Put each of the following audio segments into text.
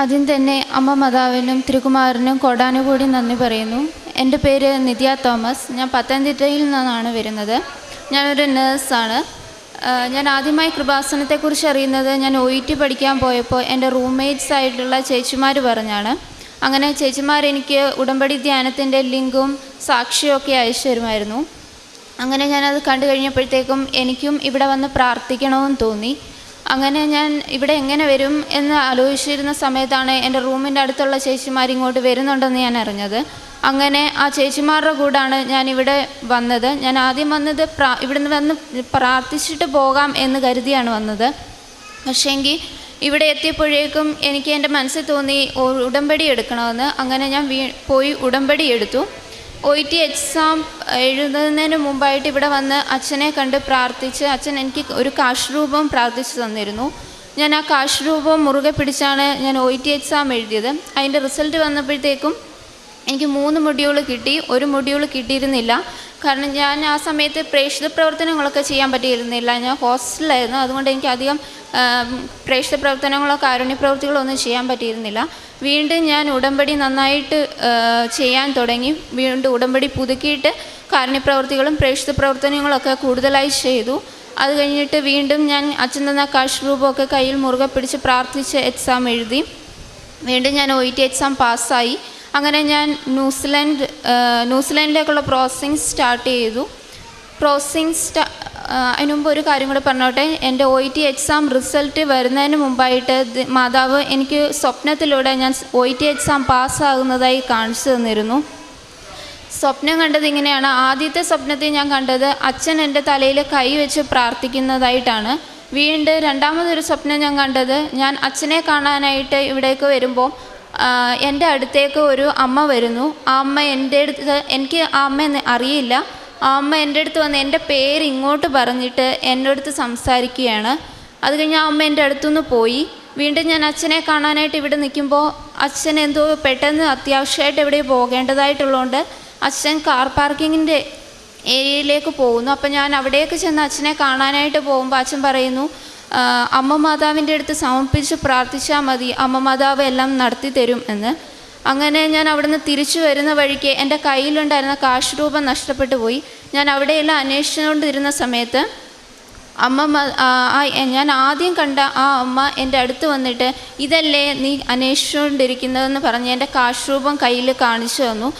ആദ്യം തന്നെ അമ്മ മാതാവിനും തിരുകുമാറിനും കോടാനുകൂടി നന്ദി പറയുന്നു. എന്റെ പേര് നിത്യ തോമസ്. ഞാൻ പത്തനംതിട്ടയിൽ നിന്നാണ് വരുന്നത്. ഞാനൊരു നേഴ്സാണ്. ഞാൻ ആദ്യമായി കൃപാസനത്തെക്കുറിച്ച് അറിയുന്നത് ഞാൻ ഒ ഇ ടി പഠിക്കാൻ പോയപ്പോൾ എന്റെ റൂംമേറ്റ്സ് ആയിട്ടുള്ള ചേച്ചിമാർ പറഞ്ഞാണ്. അങ്ങനെ ചേച്ചിമാർ എനിക്ക് ഉടമ്പടി ധ്യാനത്തിന്റെ ലിങ്കും സാക്ഷിയും ഒക്കെ അയച്ചു തരുമായിരുന്നു. അങ്ങനെ ഞാനത് കണ്ടു കഴിഞ്ഞപ്പോഴത്തേക്കും എനിക്കും ഇവിടെ വന്ന് പ്രാർത്ഥിക്കണമെന്ന് തോന്നി. അങ്ങനെ ഞാൻ ഇവിടെ എങ്ങനെ വരും എന്ന് ആലോചിച്ചിരുന്ന സമയത്താണ് എന്റെ റൂമിന്റെ അടുത്തുള്ള ചേച്ചിമാർ ഇങ്ങോട്ട് വരുന്നുണ്ടെന്ന് ഞാൻ അറിഞ്ഞത്. അങ്ങനെ ആ ചേച്ചിമാരുടെ കൂടാണ് ഞാൻ ഇവിടെ വന്നത്. ഞാൻ ആദ്യം വന്നത് പ്രാ ഇവിടുന്ന് വന്ന് പ്രാർത്ഥിച്ചിട്ട് പോകാം എന്ന് കരുതിയാണ് വന്നത്. പക്ഷേങ്കിൽ ഇവിടെ എത്തിയപ്പോഴേക്കും എനിക്ക് എന്റെ മനസ്സിൽ തോന്നി ഉടമ്പടി എടുക്കണമെന്ന്. അങ്ങനെ ഞാൻ വീ പോയി ഉടമ്പടി എടുത്തു. ഒ ടി എക്സാം എഴുതുന്നതിന് മുമ്പായിട്ട് ഇവിടെ വന്ന് അച്ഛനെ കണ്ട് പ്രാർത്ഥിച്ച് അച്ഛൻ എനിക്ക് ഒരു കാശ് രൂപം പ്രാർത്ഥിച്ചു തന്നിരുന്നു. ഞാൻ ആ കാശ് രൂപം മുറുകെ പിടിച്ചാണ് ഞാൻ ഒ ടി എക്സാം എഴുതിയത്. അതിന്റെ റിസൾട്ട് വന്നപ്പോഴത്തേക്കും എനിക്ക് മൂന്ന് മൊഡ്യൂൾ കിട്ടി. ഒരു മൊഡ്യൂൾ കിട്ടിയിരുന്നില്ല. കാരണം ഞാൻ ആ സമയത്ത് പ്രേക്ഷിത പ്രവർത്തനങ്ങളൊക്കെ ചെയ്യാൻ പറ്റിയിരുന്നില്ല. ഞാൻ ഹോസ്റ്റലിലായിരുന്നു. അതുകൊണ്ട് എനിക്ക് അധികം പ്രേക്ഷിത പ്രവർത്തനങ്ങളോ കാരുണ്യ പ്രവൃത്തികളോ ഒന്നും ചെയ്യാൻ പറ്റിയിരുന്നില്ല. വീണ്ടും ഞാൻ ഉടമ്പടി നന്നായിട്ട് ചെയ്യാൻ തുടങ്ങി. വീണ്ടും ഉടമ്പടി പുതുക്കിയിട്ട് കാരുണ്യ പ്രവൃത്തികളും പ്രേക്ഷിത പ്രവർത്തനങ്ങളൊക്കെ കൂടുതലായി ചെയ്തു. അത് കഴിഞ്ഞിട്ട് വീണ്ടും ഞാൻ അച്ഛൻ തന്ന കാശ് രൂപമൊക്കെ കയ്യിൽ മുറുകെ പിടിച്ച് പ്രാർത്ഥിച്ച് എക്സാം എഴുതി. വീണ്ടും ഞാൻ ഒ ടി എക്സാം പാസ്സായി അങ്ങനെ ഞാൻ ന്യൂസിലാൻഡ് ന്യൂസിലൻഡിലേക്കുള്ള പ്രോസസ്സിങ് സ്റ്റാർട്ട് ചെയ്തു. പ്രോസസ്സിങ് സ്റ്റാ അതിന് മുമ്പ് ഒരു കാര്യം കൂടെ പറഞ്ഞോട്ടെ. എന്റെ ഒ ടി എക്സാം റിസൾട്ട് വരുന്നതിന് മുമ്പായിട്ട് മാതാവ് എനിക്ക് സ്വപ്നത്തിലൂടെ ഞാൻ ഒ ടി എക്സാം പാസ്സാകുന്നതായി കാണിച്ചു തന്നിരുന്നു. സ്വപ്നം കണ്ടത് ഇങ്ങനെയാണ്. ആദ്യത്തെ സ്വപ്നത്തിൽ ഞാൻ കണ്ടത് അച്ഛൻ എന്റെ തലയിൽ കൈ വെച്ച് പ്രാർത്ഥിക്കുന്നതായിട്ടാണ്. വീണ്ടും രണ്ടാമതൊരു സ്വപ്നം ഞാൻ കണ്ടത് ഞാൻ അച്ഛനെ കാണാനായിട്ട് ഇവിടേക്ക് വരുമ്പോൾ എന്റെ അടുത്തേക്ക് ഒരു അമ്മ വരുന്നു. ആ അമ്മ എന്റെ അടുത്ത് എനിക്ക് ആ അമ്മ അറിയില്ല. ആ അമ്മ എന്റെ അടുത്ത് വന്ന് എന്റെ പേര് ഇങ്ങോട്ട് പറഞ്ഞിട്ട് എന്റെ അടുത്ത് സംസാരിക്കുകയാണ്. അത് കഴിഞ്ഞ് ആ അമ്മ എന്റെ അടുത്തുനിന്ന് പോയി. വീണ്ടും ഞാൻ അച്ഛനെ കാണാനായിട്ട് ഇവിടെ നിൽക്കുമ്പോൾ അച്ഛൻ എന്തോ പെട്ടെന്ന് അത്യാവശ്യമായിട്ട് എവിടെ പോകേണ്ടതായിട്ടുള്ളതുകൊണ്ട് അച്ഛൻ കാർ പാർക്കിങ്ങിന്റെ ഏരിയയിലേക്ക് പോകുന്നു. അപ്പം ഞാൻ അവിടേക്ക് ചെന്ന് അച്ഛനെ കാണാനായിട്ട് പോകുമ്പോൾ അച്ഛൻ പറയുന്നു "ആ, അമ്മ മാതാവിന്റെ അടുത്ത് സമർപ്പിച്ച് പ്രാർത്ഥിച്ചാൽ മതി. അമ്മ മാതാവ് എല്ലാം നടത്തി തരും എന്ന്. അങ്ങനെ ഞാൻ അവിടുന്ന് തിരിച്ചു വരുന്ന വഴിക്ക് എന്റെ കയ്യിലുണ്ടായിരുന്ന കാശ് രൂപം നഷ്ടപ്പെട്ടു പോയി. ഞാൻ അവിടെയെല്ലാം അന്വേഷിച്ചുകൊണ്ടിരുന്ന സമയത്ത് അമ്മ ഞാൻ ആദ്യം കണ്ട ആ അമ്മ എന്റെ അടുത്ത് വന്നിട്ട് ഇതല്ലേ നീ അന്വേഷിച്ചുകൊണ്ടിരിക്കുന്നതെന്ന് പറഞ്ഞ് എന്റെ കാശ് രൂപം കയ്യിൽ കാണിച്ചു തന്നു.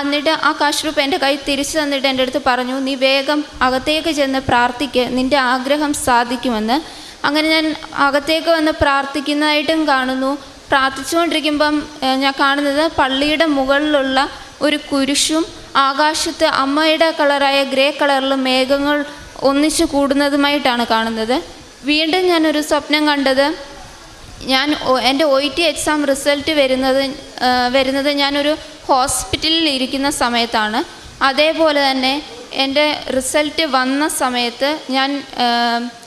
എന്നിട്ട് ആ കാശ് രൂപം എന്റെ കൈ തിരിച്ചു തന്നിട്ട് എന്റെ അടുത്ത് പറഞ്ഞു നീ വേഗം അകത്തേക്ക് ചെന്ന് പ്രാർത്ഥിക്ക്. നിന്റെ ആഗ്രഹം സാധിക്കുമെന്ന്. അങ്ങനെ ഞാൻ അകത്തേക്ക് വന്ന് പ്രാർത്ഥിക്കുന്നതായിട്ടും കാണുന്നു. പ്രാർത്ഥിച്ചുകൊണ്ടിരിക്കുമ്പം ഞാൻ കാണുന്നത് പള്ളിയുടെ മുകളിലുള്ള ഒരു കുരിശും ആകാശത്ത് അമ്മയുടെ കളറായ ഗ്രേ കളറിൽ മേഘങ്ങൾ ഒന്നിച്ചു കൂടുന്നതുമായിട്ടാണ് കാണുന്നത്. വീണ്ടും ഞാനൊരു സ്വപ്നം കണ്ടത്. ഞാൻ എന്റെ ഒ ടി എക്സാം റിസൾട്ട് വരുന്നത് വരുന്നത് ഞാനൊരു ഹോസ്പിറ്റലിൽ ഇരിക്കുന്ന സമയത്താണ്. അതേപോലെ തന്നെ എന്റെ റിസൾട്ട് വന്ന സമയത്ത് ഞാൻ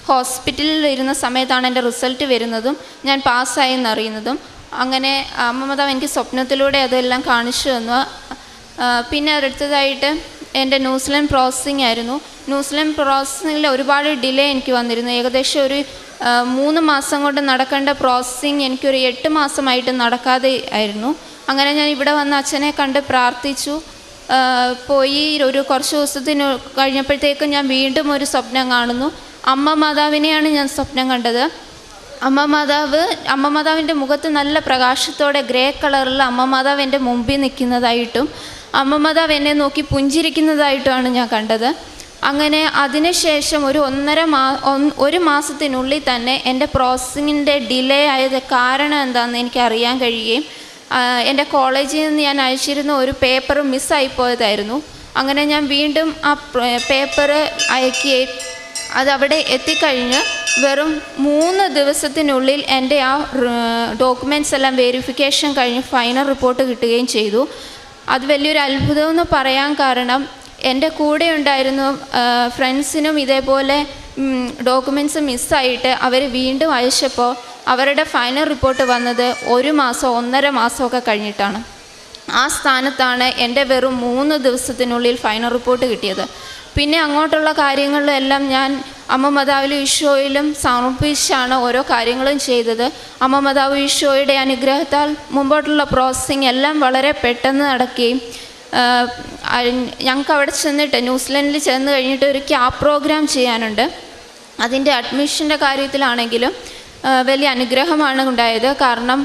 ഹോസ്പിറ്റലിൽ ഇരുന്ന സമയത്താണ് എന്റെ റിസൾട്ട് വരുന്നതും ഞാൻ പാസ്സായി എന്നറിയുന്നതും. അങ്ങനെ അമ്മ എനിക്ക് സ്വപ്നത്തിലൂടെ അതെല്ലാം കാണിച്ചു തന്നു. പിന്നെ അടുത്തതായിട്ട് എന്റെ ന്യൂസിലൻഡ് പ്രോസസ്സിംഗ് ആയിരുന്നു. ന്യൂസിലൻഡ് പ്രോസസ്സിങ്ങിൽ ഒരുപാട് ഡിലേ എനിക്ക് വന്നിരുന്നു. ഏകദേശം ഒരു മൂന്ന് മാസം കൊണ്ട് നടക്കേണ്ട പ്രോസസ്സിങ് എനിക്കൊരു എട്ട് മാസമായിട്ട് നടക്കാതെ ആയിരുന്നു. അങ്ങനെ ഞാൻ ഇവിടെ വന്ന് അച്ഛനെ കണ്ട് പ്രാർത്ഥിച്ചു. പോയി ഒരു കുറച്ച് ദിവസത്തിന് കഴിഞ്ഞപ്പോഴത്തേക്കും ഞാൻ വീണ്ടും ഒരു സ്വപ്നം കാണുന്നു. അമ്മ മാതാവിനെയാണ് ഞാൻ സ്വപ്നം കണ്ടത്. അമ്മ മാതാവ് അമ്മ മാതാവിന്റെ മുഖത്ത് നല്ല പ്രകാശത്തോടെ ഗ്രേ കളറിൽ അമ്മ മാതാവ് എന്റെ മുമ്പിൽ നിൽക്കുന്നതായിട്ടും അമ്മ മാതാവ് എന്നെ നോക്കി പുഞ്ചിരിക്കുന്നതായിട്ടുമാണ് ഞാൻ കണ്ടത്. അങ്ങനെ അതിനുശേഷം ഒരു ഒന്നര മാ ഒരു മാസത്തിനുള്ളിൽ തന്നെ എന്റെ പ്രോസസ്സിങ്ങിന്റെ ഡിലേ ആയത് കാരണം എന്താണെന്ന് എനിക്ക് അറിയാൻ കഴിയുകയും എന്റെ കോളേജിൽ നിന്ന് ഞാൻ അയച്ചിരുന്ന ഒരു പേപ്പർ മിസ്സായിപ്പോയതായിരുന്നു അങ്ങനെ ഞാൻ വീണ്ടും ആ പേപ്പർ അയക്കുകയും അതവിടെ എത്തിക്കഴിഞ്ഞ് വെറും മൂന്ന് ദിവസത്തിനുള്ളിൽ എന്റെ ആ ഡോക്യുമെന്റ്സ് എല്ലാം വെരിഫിക്കേഷൻ കഴിഞ്ഞ് ഫൈനൽ റിപ്പോർട്ട് കിട്ടുകയും ചെയ്തു. അത് വലിയൊരു അത്ഭുതമെന്ന് പറയാൻ കാരണം എന്റെ കൂടെ ഉണ്ടായിരുന്നു ഫ്രണ്ട്സിനും ഇതേപോലെ ഡോക്യുമെന്റ്സ് മിസ്സായിട്ട് അവർ വീണ്ടും അയച്ചപ്പോൾ അവരുടെ ഫൈനൽ റിപ്പോർട്ട് വന്നത് ഒരു മാസം ഒന്നര മാസമൊക്കെ കഴിഞ്ഞിട്ടാണ്. ആ സ്ഥാനത്താണ് എന്റെ വെറും മൂന്ന് ദിവസത്തിനുള്ളിൽ ഫൈനൽ റിപ്പോർട്ട് കിട്ടിയത്. പിന്നെ അങ്ങോട്ടുള്ള കാര്യങ്ങളിലെല്ലാം ഞാൻ അമ്മ മാതാവിലും ഈശോയിലും സമർപ്പിച്ചാണ് ഓരോ കാര്യങ്ങളും ചെയ്തത്. അമ്മ മതാവ് ഈശോയുടെ അനുഗ്രഹത്താൽ മുമ്പോട്ടുള്ള പ്രോസസ്സിങ് എല്ലാം വളരെ പെട്ടെന്ന് നടക്കുകയും ഞങ്ങൾക്ക് അവിടെ ചെന്നിട്ട് ന്യൂസിലൻഡിൽ ചെന്ന് കഴിഞ്ഞിട്ട് ഒരു ക്യാബ് പ്രോഗ്രാം ചെയ്യാനുണ്ട്. അതിന്റെ അഡ്മിഷന്റെ കാര്യത്തിലാണെങ്കിലും വലിയ അനുഗ്രഹമാണ് ഉണ്ടായത്. കാരണം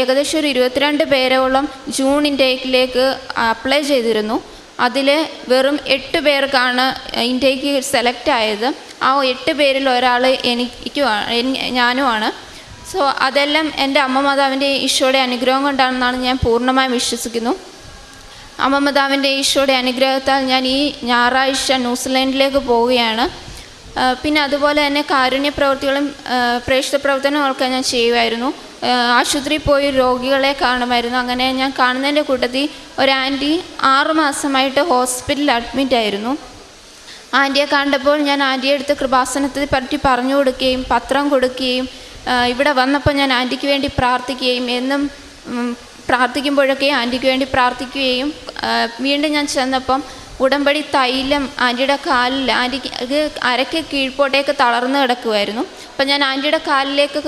ഏകദേശം ഒരു ഇരുപത്തിരണ്ട് പേരോളം ജൂൺ ഇൻടേക്കിലേക്ക് അപ്ലൈ ചെയ്തിരുന്നു. അതിൽ വെറും എട്ട് പേർക്കാണ് ഇൻടേക്ക് സെലക്ട് ആയത്. ആ എട്ട് പേരിൽ ഒരാൾ എനിക്കുമാണ് ഞാനുമാണ്. സോ അതെല്ലാം എന്റെ അമ്മ മാതാവിന്റെ ഈശോയുടെ അനുഗ്രഹം കൊണ്ടാണെന്നാണ് ഞാൻ പൂർണമായും വിശ്വസിക്കുന്നു. അമ്മ മാതാവിന്റെ ഈശോയുടെ അനുഗ്രഹത്താൽ ഞാൻ ഈ ഞായറാഴ്ച ന്യൂസിലൻഡിലേക്ക് പോവുകയാണ്. പിന്നെ അതുപോലെ തന്നെ കാരുണ്യ പ്രവൃത്തികളും പ്രേക്ഷിത പ്രവർത്തനങ്ങളൊക്കെ ഞാൻ ചെയ്യുമായിരുന്നു. ആശുപത്രിയിൽ പോയി രോഗികളെ കാണുമായിരുന്നു. അങ്ങനെ ഞാൻ കാണുന്നതിന്റെ കൂട്ടത്തിൽ ഒരു ആന്റി ആറ് മാസമായിട്ട് ഹോസ്പിറ്റലിൽ അഡ്മിറ്റ് ആയിരുന്നു. ആന്റിയെ കണ്ടപ്പോൾ ഞാൻ ആന്റിയെ അടുത്ത് കൃപാസനത്തെ പറ്റി പറഞ്ഞു കൊടുക്കുകയും പത്രം കൊടുക്കുകയും ഇവിടെ വന്നപ്പോൾ ഞാൻ ആന്റിക്ക് വേണ്ടി പ്രാർത്ഥിക്കുകയും എന്നും പ്രാർത്ഥിക്കുമ്പോഴൊക്കെ ആന്റിക്ക് വേണ്ടി പ്രാർത്ഥിക്കുകയും വീണ്ടും ഞാൻ ചെന്നപ്പം ഉടമ്പടി തൈലം ആന്റിയുടെ കാലിൽ ആന്റിക്ക് അത് അരയ്ക്ക് കീഴ്പോട്ടേക്ക് തളർന്ന് കിടക്കുമായിരുന്നു അപ്പം ഞാൻ ആന്റിയുടെ കാലിലേക്ക്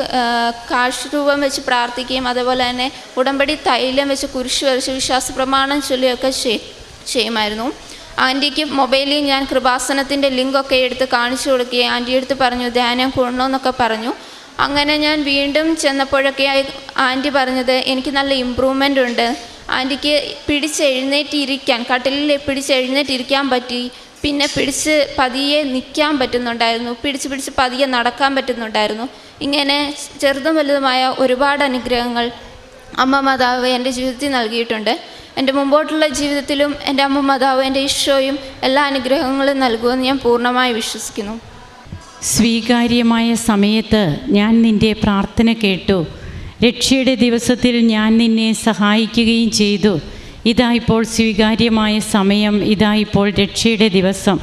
കാശ് രൂപം വെച്ച് പ്രാർത്ഥിക്കുകയും അതുപോലെ തന്നെ ഉടമ്പടി തൈലം വെച്ച് കുരിശ് വരച്ച് വിശ്വാസ പ്രമാണം ചൊല്ലുകയൊക്കെ ചെയ്- ചെയ്യുമായിരുന്നു. ആന്റിക്ക് മൊബൈലിൽ ഞാൻ കൃപാസനത്തിന്റെ ലിങ്കൊക്കെ എടുത്ത് കാണിച്ചു കൊടുക്കുകയും ആന്റി എടുത്ത് പറഞ്ഞു ധ്യാനം കൂടണമെന്നൊക്കെ പറഞ്ഞു. അങ്ങനെ ഞാൻ വീണ്ടും ചെന്നപ്പോഴൊക്കെ ആന്റി പറഞ്ഞത് എനിക്ക് നല്ല ഇമ്പ്രൂവ്മെന്റ് ഉണ്ട്. ആന്റിക്ക് പിടിച്ചെഴുന്നേറ്റിരിക്കാൻ കട്ടിലിൽ പിടിച്ചെഴുന്നേറ്റിരിക്കാൻ പറ്റി. പിന്നെ പിടിച്ച് പതിയെ നിൽക്കാൻ പറ്റുന്നുണ്ടായിരുന്നു. പിടിച്ച് പിടിച്ച് പതിയെ നടക്കാൻ പറ്റുന്നുണ്ടായിരുന്നു. ഇങ്ങനെ ചെറുതും വലുതുമായ ഒരുപാട് അനുഗ്രഹങ്ങൾ അമ്മ മാതാവ് എന്റെ ജീവിതത്തിൽ നൽകിയിട്ടുണ്ട്. എന്റെ മുമ്പോട്ടുള്ള ജീവിതത്തിലും എന്റെ അമ്മ മാതാവ് എന്റെ ഈശോയും എല്ലാ അനുഗ്രഹങ്ങളും നൽകുമെന്ന് ഞാൻ പൂർണമായി വിശ്വസിക്കുന്നു. സ്വീകാര്യമായ സമയത്ത് ഞാൻ നിന്റെ പ്രാർത്ഥന കേട്ടു. രക്ഷയുടെ ദിവസത്തിൽ ഞാൻ നിന്നെ സഹായിക്കുകയും ചെയ്തു. ഇതാ ഇപ്പോൾ സ്വീകാര്യമായ സമയം. ഇതാ ഇപ്പോൾ രക്ഷയുടെ ദിവസം.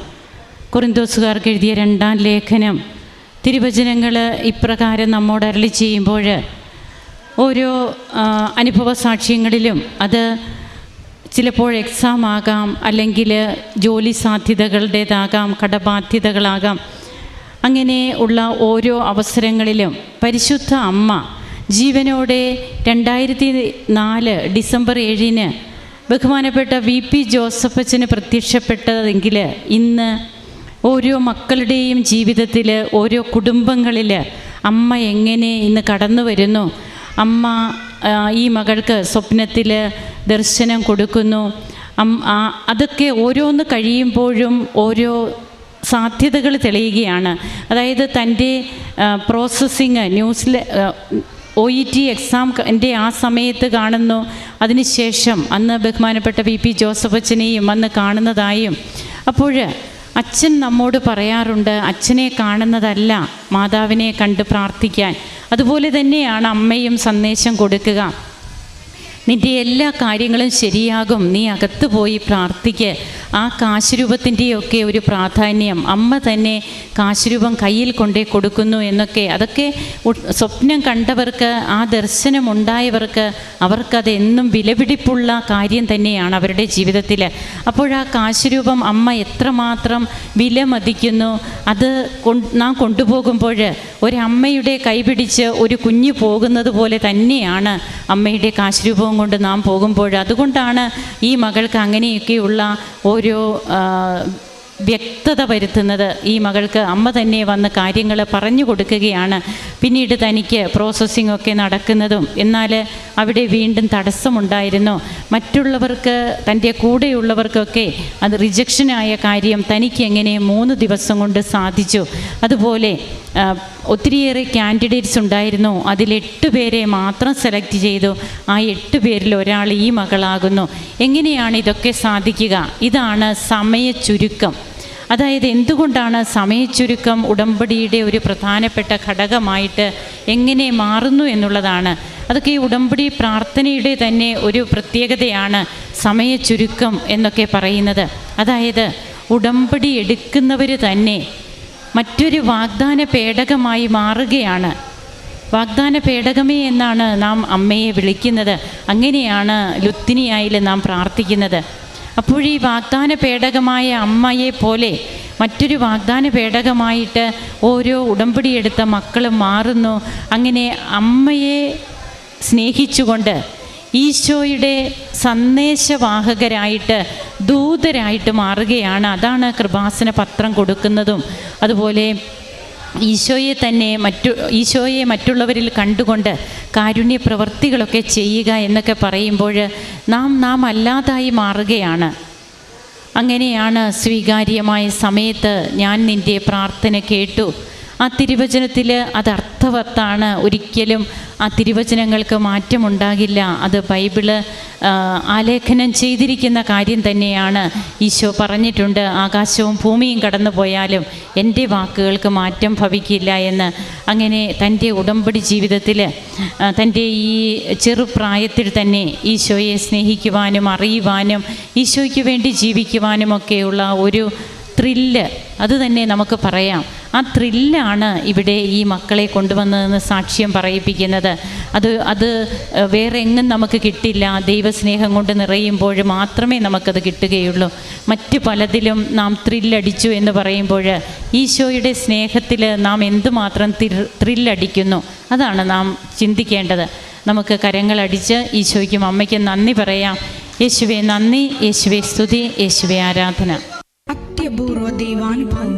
കുറിന്തോസുകാർക്ക് എഴുതിയ രണ്ടാം ലേഖനം. തിരുവചനങ്ങൾ ഇപ്രകാരം നമ്മോട് അരളി ചെയ്യുമ്പോൾ ഓരോ അനുഭവ സാക്ഷ്യങ്ങളിലും അത് ചിലപ്പോൾ എക്സാം ആകാം അല്ലെങ്കിൽ ജോലി സാധ്യതകളുടേതാകാം കടബാധ്യതകളാകാം. അങ്ങനെ ഉള്ള ഓരോ അവസരങ്ങളിലും പരിശുദ്ധ അമ്മ ജീവനോടെ രണ്ടായിരത്തി നാല് ഡിസംബർ ഏഴിന് ബഹുമാനപ്പെട്ട വി പി ജോസഫച്ചന് പ്രത്യക്ഷപ്പെട്ടതെങ്കിൽ ഇന്ന് ഓരോ മക്കളുടെയും ജീവിതത്തിൽ ഓരോ കുടുംബങ്ങളിൽ അമ്മ എങ്ങനെ ഇന്ന് കടന്നു വരുന്നു? അമ്മ ഈ മകൾക്ക് സ്വപ്നത്തിൽ ദർശനം കൊടുക്കുന്നു. അതൊക്കെ ഓരോന്ന് കഴിയുമ്പോഴും ഓരോ സാധ്യതകൾ തെളിയുകയാണ്. അതായത് തന്റെ പ്രോസസ്സിങ് ന്യൂസിൽ ഒ ഇ ടി എക്സാം എന്റെ ആ സമയത്ത് കാണുന്നു. അതിനുശേഷം അന്ന് ബഹുമാനപ്പെട്ട വി പി ജോസഫ് അച്ഛനെയും അന്ന് കാണുന്നതായും. അപ്പോൾ അച്ഛൻ നമ്മോട് പറയാറുണ്ട് അച്ഛനെ കാണുന്നതല്ല മാതാവിനെ കണ്ട് പ്രാർത്ഥിക്കാൻ. അതുപോലെ തന്നെയാണ് അമ്മയും സന്ദേശം കൊടുക്കുക. നിന്റെ എല്ലാ കാര്യങ്ങളും ശരിയാകും. നീ അകത്ത് പോയി പ്രാർത്ഥിക്ക്. ആ കാശുരൂപത്തിന്റെയൊക്കെ ഒരു പ്രാധാന്യം അമ്മ തന്നെ കാശുരൂപം കയ്യിൽ കൊണ്ടേ കൊടുക്കുന്നു എന്നൊക്കെ. അതൊക്കെ സ്വപ്നം കണ്ടവർക്ക് ആ ദർശനം ഉണ്ടായവർക്ക് അവർക്കത് എന്നും വിലപിടിപ്പുള്ള കാര്യം തന്നെയാണ് അവരുടെ ജീവിതത്തിൽ അപ്പോൾ ആ കാശുരൂപം അമ്മ എത്രമാത്രം വിലമതിക്കുന്നു. അത് നാം കൊണ്ടുപോകുമ്പോൾ ഒരമ്മയുടെ കൈപിടിച്ച് ഒരു കുഞ്ഞ് പോകുന്നത് പോലെ തന്നെയാണ് അമ്മയുടെ കാശുരൂപവും കൊണ്ട് നാം പോകുമ്പോൾ അതുകൊണ്ടാണ് ഈ മകൾക്ക് അങ്ങനെയൊക്കെയുള്ള ഓരോ വ്യക്തത വരുത്തുന്നത്. ഈ മകൾക്ക് അമ്മ തന്നെ വന്ന് കാര്യങ്ങൾ പറഞ്ഞു കൊടുക്കുകയാണ്. പിന്നീട് തനിക്ക് പ്രോസസ്സിംഗ് ഒക്കെ നടക്കുന്നതും. എന്നാൽ അവിടെ വീണ്ടും തടസ്സമുണ്ടായിരുന്നു. മറ്റുള്ളവർക്ക് തന്റെ കൂടെയുള്ളവർക്കൊക്കെ അത് റിജക്ഷനായ കാര്യം തനിക്ക് എങ്ങനെ മൂന്ന് ദിവസം കൊണ്ട് സാധിച്ചു. അതുപോലെ ഒത്തിരിയേറെ കാൻഡിഡേറ്റ്സ് ഉണ്ടായിരുന്നു. അതിൽ എട്ട് പേരെ മാത്രം സെലക്ട് ചെയ്തു. ആ എട്ട് പേരിൽ ഒരാൾ ഈ മകളാകുന്നു. എങ്ങനെയാണ് ഇതൊക്കെ സാധിക്കുക? ഇതാണ് സമയ ചുരുക്കം. അതായത് എന്തുകൊണ്ടാണ് സമയച്ചുരുക്കം ഉടമ്പടിയുടെ ഒരു പ്രധാനപ്പെട്ട ഘടകമായിട്ട് എങ്ങനെ മാറുന്നു എന്നുള്ളതാണ്. അതൊക്കെ ഈ ഉടമ്പടി പ്രാർത്ഥനയുടെ തന്നെ ഒരു പ്രത്യേകതയാണ് സമയച്ചുരുക്കം എന്നൊക്കെ പറയുന്നത്. അതായത് ഉടമ്പടി എടുക്കുന്നവർ തന്നെ മറ്റൊരു വാഗ്ദാന പേടകമായി മാറുകയാണ്. വാഗ്ദാന പേടകമേ എന്നാണ് നാം അമ്മയെ വിളിക്കുന്നത്. അങ്ങനെയാണ് ലുത്തിനിയായിൽ നാം പ്രാർത്ഥിക്കുന്നത്. അപ്പോഴീ വാഗ്ദാന പേടകമായ അമ്മയെ പോലെ മറ്റൊരു വാഗ്ദാന പേടകമായിട്ട് ഓരോ ഉടമ്പടിയെടുത്ത മക്കളും മാറുന്നു. അങ്ങനെ അമ്മയെ സ്നേഹിച്ചുകൊണ്ട് ഈശോയുടെ സന്ദേശവാഹകരായിട്ട് ദൂതരായിട്ട് മാറുകയാണ്. അതാണ് കൃപാസന പത്രം കൊടുക്കുന്നതും. അതുപോലെ ഈശോയെ തന്നെ മറ്റു ഈശോയെ മറ്റുള്ളവരിൽ കണ്ടുകൊണ്ട് കാരുണ്യ പ്രവർത്തികളൊക്കെ ചെയ്യുക എന്നൊക്കെ പറയുമ്പോൾ നാം നാം അല്ലാതായി മാറുകയാണ്. അങ്ങനെയാണ് സ്വീകാര്യമായ സമയത്ത് ഞാൻ നിന്റെ പ്രാർത്ഥന കേട്ടു. ആ തിരുവചനത്തിൽ അത് അർത്ഥവത്താണ്. ഒരിക്കലും ആ തിരുവചനങ്ങൾക്ക് മാറ്റമുണ്ടാകില്ല. അത് ബൈബിൾ ആലേഖനം ചെയ്തിരിക്കുന്ന കാര്യം തന്നെയാണ്. ഈശോ പറഞ്ഞിട്ടുണ്ട് ആകാശവും ഭൂമിയും കടന്നു പോയാലും എന്റെ വാക്കുകൾക്ക് മാറ്റം ഭവിക്കില്ല എന്ന്. അങ്ങനെ തന്റെ ഉടമ്പടി ജീവിതത്തിൽ തന്റെ ഈ ചെറുപ്രായത്തിൽ തന്നെ ഈശോയെ സ്നേഹിക്കുവാനും അറിയുവാനും ഈശോയ്ക്ക് വേണ്ടി ജീവിക്കുവാനും ഒക്കെയുള്ള ഒരു ത്രില്ല്. അത് തന്നെ നമുക്ക് പറയാം. ആ ത്രില്ലാണ് ഇവിടെ ഈ മക്കളെ കൊണ്ടുവന്നതെന്ന് സാക്ഷ്യം പറയിപ്പിക്കുന്നത്. അത് അത് വേറെ എങ്ങും നമുക്ക് കിട്ടില്ല. ദൈവസ്നേഹം കൊണ്ട് നിറയുമ്പോൾ മാത്രമേ നമുക്കത് കിട്ടുകയുള്ളൂ. മറ്റ് പലതിലും നാം ത്രില്ലടിച്ചു എന്ന് പറയുമ്പോൾ ഈശോയുടെ സ്നേഹത്തിൽ നാം എന്തുമാത്രം ത്രില്ലടിക്കുന്നു അതാണ് നാം ചിന്തിക്കേണ്ടത്. നമുക്ക് കരങ്ങളടിച്ച് ഈശോയ്ക്കും അമ്മയ്ക്കും നന്ദി പറയാം. യേശുവെ നന്ദി യേശുവെ സ്തുതി യേശുവെ ആരാധന. അത്യപൂർവ നിങ്ങൾക്കും